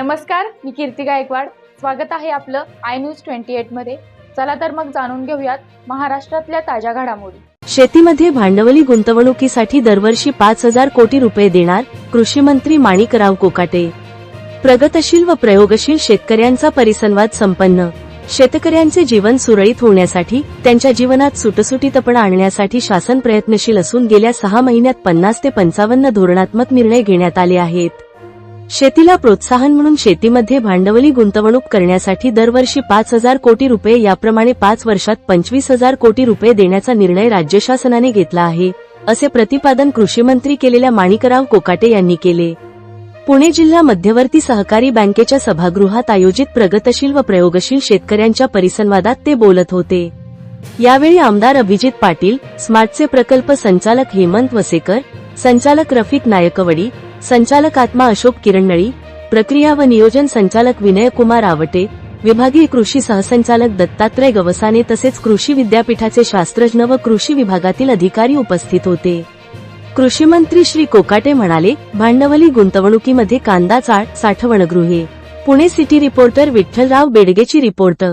नमस्कार मी कीर्ती गायकवाड. स्वागत आहे आपलं आय न्यूज ट्वेंटी एटमध्ये. चला तर मग जाणून घेऊयात महाराष्ट्रातल्या ताज्या घडामोडी. शेतीमध्ये भांडवली गुंतवणुकीसाठी दरवर्षी पाच हजार कोटी रुपये देणार कृषी मंत्री माणिकराव कोकाटे. प्रगतशील व प्रयोगशील शेतकऱ्यांचा परिसंवाद संपन्न. शेतकऱ्यांचे जीवन सुरळीत होण्यासाठी त्यांच्या जीवनात सुटसुटीतपणा आणण्यासाठी शासन प्रयत्नशील असून गेल्या सहा महिन्यात पन्नास ते पंचावन्न धोरणात्मक निर्णय घेण्यात आले आहेत. शेतीला प्रोत्साहन म्हणून शेतीमध्ये भांडवली गुंतवणूक करण्यासाठी दरवर्षी पाच हजार कोटी रुपये याप्रमाणे पाच वर्षात पंचवीस हजार कोटी रुपये देण्याचा निर्णय राज्य शासनाने घेतला आहे असे प्रतिपादन कृषीमंत्री केलेल्या माणिकराव कोकाटे यांनी केले. पुणे जिल्हा मध्यवर्ती सहकारी बँकेच्या सभागृहात आयोजित प्रगतशील व प्रयोगशील शेतकऱ्यांच्या परिसंवादात ते बोलत होते. यावेळी आमदार अभिजित पाटील स्मार्टचे प्रकल्प संचालक हेमंत वसेकर संचालक रफिक नायकवडी संचालक आत्मा अशोक किरणनळी प्रक्रिया व नियोजन संचालक विनयकुमार आवटे विभागीय कृषी सहसंचालक दत्तात्रय गवसाने तसेच कृषी विद्यापीठाचे शास्त्रज्ञ व कृषी विभागातील अधिकारी उपस्थित होते. कृषी मंत्री श्री कोकाटे म्हणाले भांडवली गुंतवणुकीमध्ये कांदा चाळ साठवणगृहे. पुणे सिटी रिपोर्टर विठ्ठलराव बेडगेची रिपोर्ट.